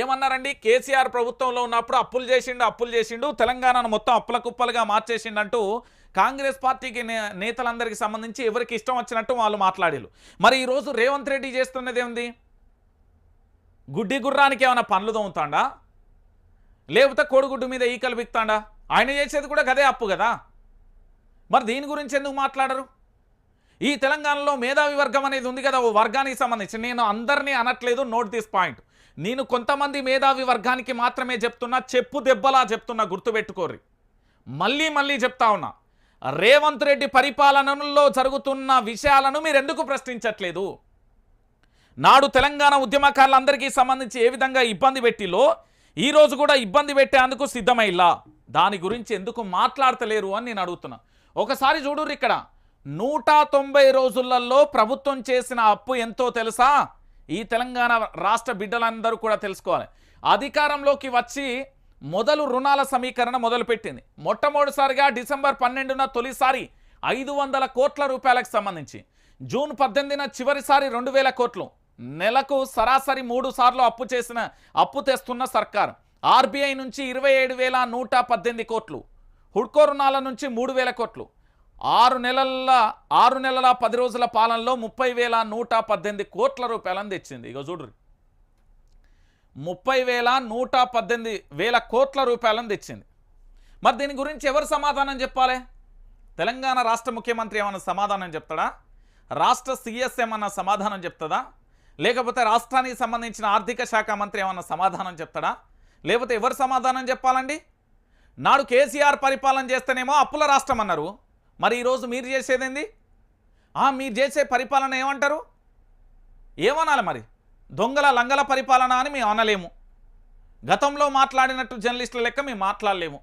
ఏమన్నారండి? కేసీఆర్ ప్రభుత్వంలో ఉన్నప్పుడు అప్పులు చేసిండు అప్పులు చేసిండు తెలంగాణను మొత్తం అప్పుల కుప్పలుగా మార్చేసిండంటూ కాంగ్రెస్ పార్టీకి నే నేతలందరికీ సంబంధించి ఎవరికి ఇష్టం వచ్చినట్టు వాళ్ళు మాట్లాడారు మరి ఈరోజు రేవంత్ రెడ్డి చేస్తున్నది ఏంది గుడ్డి గుర్రానికి ఏమైనా పనులు తోముతాడా? లేకపోతే కోడిగుడ్డు మీద ఈకలు బిక్తాడా ఆయన చేసేది కూడా గదే అప్పు కదా? మరి దీని గురించి ఎందుకు మాట్లాడరు? ఈ తెలంగాణలో మేధావి వర్గం అనేది ఉంది కదా ఓ వర్గానికి సంబంధించి. నేను అందరినీ అనట్లేదు నోట్ దిస్ పాయింట్. నేను కొంతమంది మేధావి వర్గానికి మాత్రమే చెప్తున్నా చెప్పు దెబ్బలా చెప్తున్నా గుర్తుపెట్టుకోర్రి. మళ్ళీ మళ్ళీ చెప్తా ఉన్నా రేవంత్ రెడ్డి పరిపాలనలో జరుగుతున్న విషయాలను మీరు ఎందుకు ప్రశ్నించట్లేదు? నాడు తెలంగాణ ఉద్యమకారులందరికీ సంబంధించి ఏ విధంగా ఇబ్బంది పెట్టిలో ఈరోజు కూడా ఇబ్బంది పెట్టేందుకు సిద్ధమైలా? దాని గురించి ఎందుకు మాట్లాడతలేరు అని నేను అడుగుతున్నా. ఒకసారి చూడుర్రి ఇక్కడ నూట తొంభై రోజులలో ప్రభుత్వం చేసిన అప్పు ఎంతో తెలుసా? ఈ తెలంగాణ రాష్ట్ర బిడ్డలందరూ కూడా తెలుసుకోవాలి. అధికారంలోకి వచ్చి మొదలు రుణాల సమీకరణ మొదలుపెట్టింది. మొట్టమొదటిసారిగా డిసెంబర్ పన్నెండున తొలిసారి ఐదు వందల కోట్ల రూపాయలకు సంబంధించి. జూన్ పద్దెనిమిదిన చివరిసారి రెండు వేల కోట్లు. నెలకు సరాసరి మూడు సార్లు అప్పు చేసిన అప్పు తెస్తున్న సర్కార్. ఆర్బీఐ నుంచి ఇరవై ఏడు వేల నూట పద్దెనిమిది కోట్లు. హుడ్కో రుణాల నుంచి మూడు వేల కోట్లు. ఆరు నెలల ఆరు నెలల పది రోజుల పాలనలో ముప్పై వేల నూట పద్దెనిమిది కోట్ల రూపాయలను తెచ్చింది. ఇక చూడు ముప్పై వేల నూట పద్దెనిమిది వేల కోట్ల రూపాయలను తెచ్చింది. మరి దీని గురించి ఎవరు సమాధానం చెప్పాలి? తెలంగాణ రాష్ట్ర ముఖ్యమంత్రి ఏమన్నా సమాధానం చెప్తాడా? రాష్ట్ర సీఎస్ ఏమన్నా సమాధానం చెప్తుందా? లేకపోతే రాష్ట్రానికి సంబంధించిన ఆర్థిక శాఖ మంత్రి ఏమన్నా సమాధానం చెప్తాడా? లేకపోతే ఎవరు సమాధానం చెప్పాలండి? నాడు కేసీఆర్ పరిపాలన చేస్తేనేమో అప్పుల రాష్ట్రం అన్నారు. మరి ఈరోజు మీరు చేసేదేంది? మీరు చేసే పరిపాలన ఏమంటారు? ఏమనాలి మరి? దొంగల లంగల పరిపాలన అని మేము అనలేము. గతంలో మాట్లాడినట్టు జర్నలిస్టుల లెక్క మేము మాట్లాడలేము.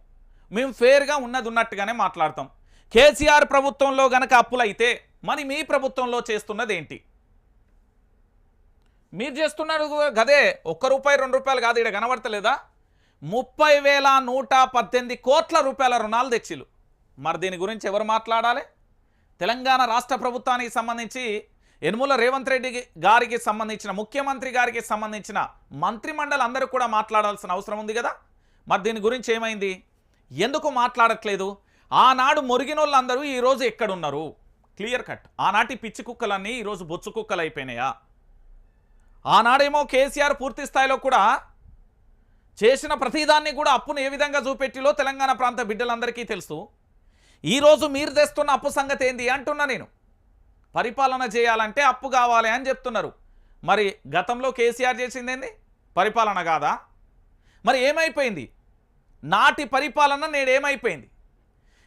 మేము ఫేర్గా ఉన్నది ఉన్నట్టుగానే మాట్లాడతాం. కేసీఆర్ ప్రభుత్వంలో గనక అప్పులైతే మరి మీ ప్రభుత్వంలో చేస్తున్నది ఏంటి? మీరు చేస్తున్నారు గదే ఒక్క రూపాయి రెండు రూపాయలు కాదు ఇక్కడ కనబడతలేదా? ముప్పై వేల నూట పద్దెనిమిది కోట్ల రూపాయల రుణాలు తెచ్చిలు మరి దీని గురించి ఎవరు మాట్లాడాలి? తెలంగాణ రాష్ట్ర ప్రభుత్వానికి సంబంధించి యనుమల రేవంత్ రెడ్డి గారికి సంబంధించిన ముఖ్యమంత్రి గారికి సంబంధించిన మంత్రిమండలి అందరూ కూడా మాట్లాడాల్సిన అవసరం ఉంది కదా? మరి దీని గురించి ఏమైంది? ఎందుకు మాట్లాడట్లేదు? ఆనాడు మొరిగినోళ్ళందరూ ఈరోజు ఎక్కడున్నారు? Clear cut. ఆనాటి పిచ్చి కుక్కలన్నీ ఈరోజు బొచ్చు కుక్కలు అయిపోయినాయా ఆనాడేమో కేసీఆర్ పూర్తి స్థాయిలో కూడా చేసిన ప్రతిదాన్ని కూడా అప్పును ఏ విధంగా చూపెట్టిలో తెలంగాణ ప్రాంత బిడ్డలందరికీ తెలుసు. ఈరోజు మీరు తెస్తున్న అప్పు సంగతి ఏంది అంటున్నా నేను. పరిపాలన చేయాలంటే అప్పు కావాలి అని చెప్తున్నారు. మరి గతంలో కేసీఆర్ చేసింది ఏంది? పరిపాలన కాదా? మరి ఏమైపోయింది? నాటి పరిపాలన నేడేమైపోయింది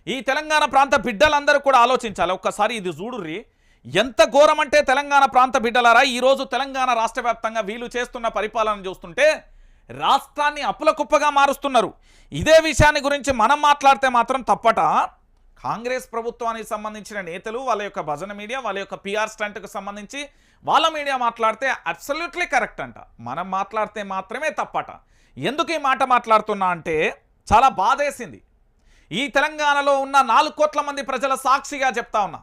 ఈ తెలంగాణ ప్రాంత బిడ్డలందరూ కూడా ఆలోచించాలి. ఒక్కసారి ఇది చూడుర్రి. ఎంత ఘోరం అంటే తెలంగాణ ప్రాంత బిడ్డలారా ఈరోజు తెలంగాణ రాష్ట్ర వ్యాప్తంగా వీళ్ళు చేస్తున్న పరిపాలన చూస్తుంటే రాష్ట్రాన్ని అప్పుల కుప్పగా మారుస్తున్నారు. ఇదే విషయాన్ని గురించి మనం మాట్లాడితే మాత్రం తప్పట? కాంగ్రెస్ ప్రభుత్వానికి సంబంధించిన నేతలు వాళ్ళ యొక్క భజన మీడియా వాళ్ళ యొక్క పిఆర్ స్టంట్కు సంబంధించి వాళ్ళ మీడియా మాట్లాడితే అబ్సల్యూట్లీ కరెక్ట్ అంట. మనం మాట్లాడితే మాత్రమే తప్పట. ఎందుకు ఈ మాట మాట్లాడుతున్నా అంటే చాలా బాధేసింది. ఈ తెలంగాణలో ఉన్న నాలుగు కోట్ల మంది ప్రజల సాక్షిగా చెప్తా ఉన్నా.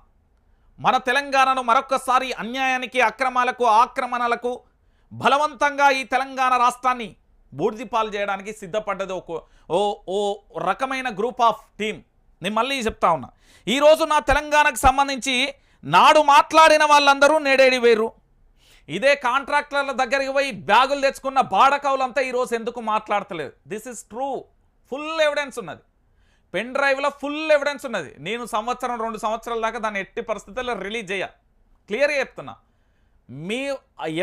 మన తెలంగాణను మరొక్కసారి అన్యాయానికి అక్రమాలకు ఆక్రమణలకు బలవంతంగా ఈ తెలంగాణ రాష్ట్రాన్ని బూడిదిపాలు చేయడానికి సిద్ధపడ్డది ఒక ఓ ఓ రకమైన గ్రూప్ ఆఫ్ టీమ్ నేను మళ్ళీ చెప్తా ఉన్నా. ఈరోజు నా తెలంగాణకు సంబంధించి నాడు మాట్లాడిన వాళ్ళందరూ నేడేడి వేరు. ఇదే కాంట్రాక్టర్ల దగ్గరికి పోయి బ్యాగులు తెచ్చుకున్న బాడకవులంతా ఈరోజు ఎందుకు మాట్లాడతలేదు? This is true full evidence ఉన్నది. పెన్ డ్రైవ్లో ఫుల్ ఎవిడెన్స్ ఉన్నది. నేను సంవత్సరం రెండు సంవత్సరాల దాకా దాన్ని ఎట్టి పరిస్థితుల్లో రిలీజ్ చేయ. క్లియర్గా చెప్తున్నా. మీ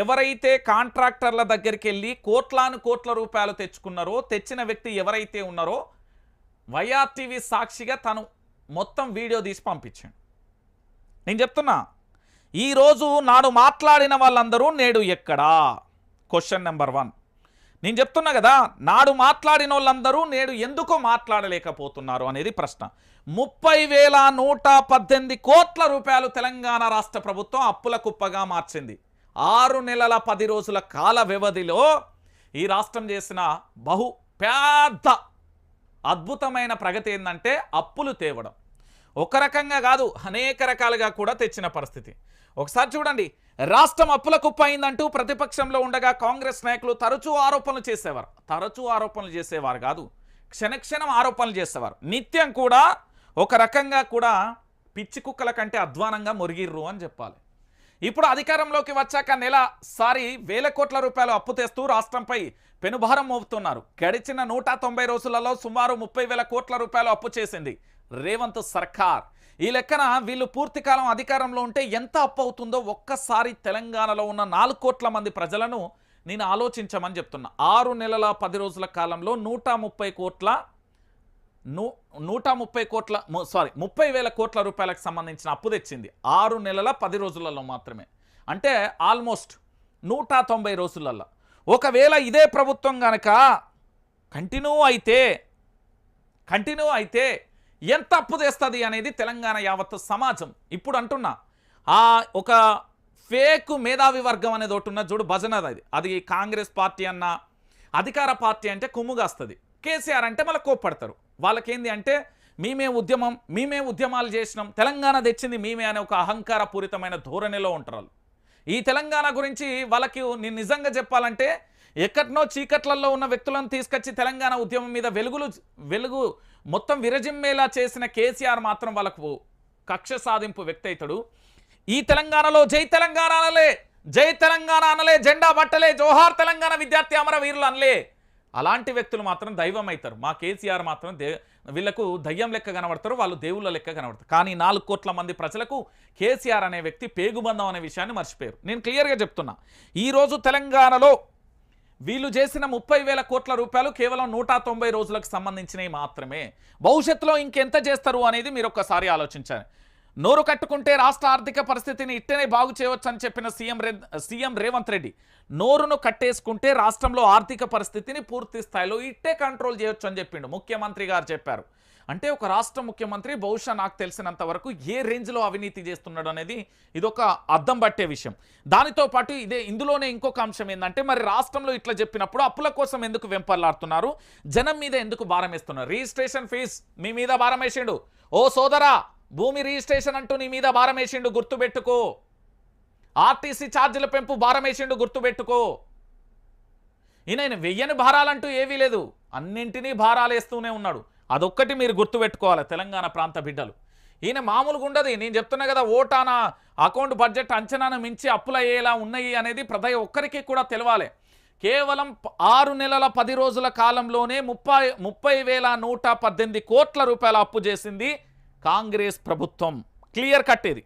ఎవరైతే కాంట్రాక్టర్ల దగ్గరికి వెళ్ళి కోట్లాను కోట్ల రూపాయలు తెచ్చుకున్నారో తెచ్చిన వ్యక్తి ఎవరైతే ఉన్నారో వైఆర్టీవీ సాక్షిగా తను మొత్తం వీడియో తీసి పంపించాడు. నేను చెప్తున్నా ఈరోజు నాడు మాట్లాడిన వాళ్ళందరూ నేడు ఎక్కడా? క్వశ్చన్ నెంబర్ వన్ నేను చెప్తున్నా కదా నాడు మాట్లాడిన వాళ్ళందరూ నేడు ఎందుకు మాట్లాడలేకపోతున్నారు అనేది ప్రశ్న. ముప్పై వేల నూట పద్దెనిమిది కోట్ల రూపాయలు తెలంగాణ రాష్ట్ర ప్రభుత్వం అప్పుల కుప్పగా మార్చింది. ఆరు నెలల పది రోజుల కాల వ్యవధిలో ఈ రాష్ట్రం చేసిన బహు పెద్ద అద్భుతమైన ప్రగతి ఏంటంటే అప్పులు తేవడం. ఒక రకంగా కాదు అనేక రకాలుగా కూడా తెచ్చిన పరిస్థితి. ఒకసారి చూడండి రాష్ట్రం అప్పుల కుప్ప అయిందంటూ ప్రతిపక్షంలో ఉండగా కాంగ్రెస్ నాయకులు తరచూ ఆరోపణలు చేసేవారు. తరచూ ఆరోపణలు చేసేవారు కాదు క్షణక్షణం ఆరోపణలు చేసేవారు. నిత్యం కూడా ఒక రకంగా కూడా పిచ్చి కుక్కల కంటే అధ్వానంగా మురిగిర్రు అని చెప్పాలి. ఇప్పుడు అధికారంలోకి వచ్చాక నెల సారి వేల కోట్ల రూపాయలు అప్పు తెస్తూ రాష్ట్రంపై పెనుభారం మోపుతున్నారు. గడిచిన నూట తొంభై రోజులలో సుమారు ముప్పై వేల కోట్ల రూపాయలు అప్పు చేసింది రేవంత్ సర్కార్. ఈ లెక్కన వీళ్ళు పూర్తికాలం అధికారంలో ఉంటే ఎంత అప్పు అవుతుందో ఒక్కసారి తెలంగాణలో ఉన్న నాలుగు కోట్ల మంది ప్రజలను నేను ఆలోచించమని చెప్తున్నా. ఆరు నెలల పది రోజుల కాలంలో నూట ముప్పై కోట్ల నూ నూట ముప్పై కోట్ల సారీ ముప్పై వేల కోట్ల రూపాయలకు సంబంధించిన అప్పు తెచ్చింది. ఆరు నెలల పది రోజులలో మాత్రమే. అంటే ఆల్మోస్ట్ నూట తొంభై రోజులలో ఒకవేళ ఇదే ప్రభుత్వం కనుక కంటిన్యూ అయితే కంటిన్యూ అయితే ఎంత అప్పు తెస్తుంది అనేది తెలంగాణ యావత్ సమాజం. ఇప్పుడు అంటున్నా ఆ ఒక ఫేక్ మేధావి వర్గం అనేది ఒకటి ఉన్నది చూడు భజన అది. అది కాంగ్రెస్ పార్టీ అన్న అధికార పార్టీ అంటే కుమ్ముగాస్తుంది కేసీఆర్ అంటే మళ్ళీ కోప్పడతారు. వాళ్ళకేంది అంటే మేమే ఉద్యమం మేమే ఉద్యమాలు చేసినాం తెలంగాణ తెచ్చింది మేమే అనే ఒక అహంకారపూరితమైన ధోరణిలో ఉంటారు వాళ్ళు. ఈ తెలంగాణ గురించి వాళ్ళకి నేను నిజంగా చెప్పాలంటే ఎక్కడనో చీకట్లలో ఉన్న వ్యక్తులను తీసుకొచ్చి తెలంగాణ ఉద్యమం మీద వెలుగులు వెలుగు మొత్తం విరజిమ్మేలా చేసిన కేసీఆర్ మాత్రం వాళ్ళకు కక్ష సాధింపు వ్యక్తి అవుతాడు ఈ తెలంగాణలో జై తెలంగాణ అనలే జై తెలంగాణ అనలే జెండా బట్టలే జోహార్ తెలంగాణ విద్యార్థి అమరవీరులు అనలే అలాంటి వ్యక్తులు మాత్రం దైవం అవుతారు మా కేసీఆర్ మాత్రం దే వీళ్ళకు దయ్యం లెక్క కనబడతారు వాళ్ళు దేవుళ్ళ లెక్క కనబడతారు. కానీ నాలుగు కోట్ల మంది ప్రజలకు కేసీఆర్ అనే వ్యక్తి పేగుబంధం అనే విషయాన్ని మర్చిపోయారు. నేను క్లియర్గా చెప్తున్నా. ఈరోజు తెలంగాణలో వీళ్ళు చేసిన ముప్పై వేల కోట్ల రూపాయలు కేవలం నూట తొంభై రోజులకు సంబంధించినవి మాత్రమే. భవిష్యత్తులో ఇంకెంత చేస్తారు అనేది మీరు ఒక్కసారి ఆలోచించాలి. నోరు కట్టుకుంటే రాష్ట్ర ఆర్థిక పరిస్థితిని ఇట్టనే బాగు చేయవచ్చని చెప్పిన సీఎం రే సీఎం రేవంత్ రెడ్డి నోరును కట్టేసుకుంటే రాష్ట్రంలో ఆర్థిక పరిస్థితిని పూర్తి స్థాయిలో ఇట్టే కంట్రోల్ చేయొచ్చు అని చెప్పిండు ముఖ్యమంత్రి గారు చెప్పారు. అంటే ఒక రాష్ట్ర ముఖ్యమంత్రి బహుశా నాకు తెలిసినంత వరకు ఏ రేంజ్లో అవినీతి చేస్తున్నాడు అనేది ఇదొక అద్దం పట్టే విషయం. దానితో పాటు ఇదే ఇందులోనే ఇంకొక అంశం ఏంటంటే మరి రాష్ట్రంలో ఇట్లా చెప్పినప్పుడు అప్పుల కోసం ఎందుకు వెంపర్లాడుతున్నారు? జనం మీద ఎందుకు భారం వేస్తున్నారు? రిజిస్ట్రేషన్ ఫీజ్ మీ మీద భారం వేసిండు. ఓ సోదరా! భూమి రిజిస్ట్రేషన్ అంటూ నీ మీద భారం వేసిండు గుర్తుపెట్టుకో. ఆర్టీసీ ఛార్జీల పెంపు భారం వేసిండు గుర్తుపెట్టుకో. ఈయన వెయ్యని భారాలంటూ ఏవీ లేదు. అన్నింటినీ భారాలేస్తూనే ఉన్నాడు. అదొక్కటి మీరు గుర్తుపెట్టుకోవాలి తెలంగాణ ప్రాంత బిడ్డలు. ఈయన మామూలుగా ఉండదు. నేను చెప్తున్నా కదా ఓటాన అకౌంట్ బడ్జెట్ అంచనాను మించి అప్పులు అయ్యేలా ఉన్నాయి అనేది ప్రతి ఒక్కరికి కూడా తెలవాలి. కేవలం ఆరు నెలల పది రోజుల కాలంలోనే ముప్పై ముప్పై వేల నూట పద్దెనిమిది కోట్ల రూపాయల అప్పు చేసింది కాంగ్రెస్ ప్రభుత్వం క్లియర్ కట్ ఇది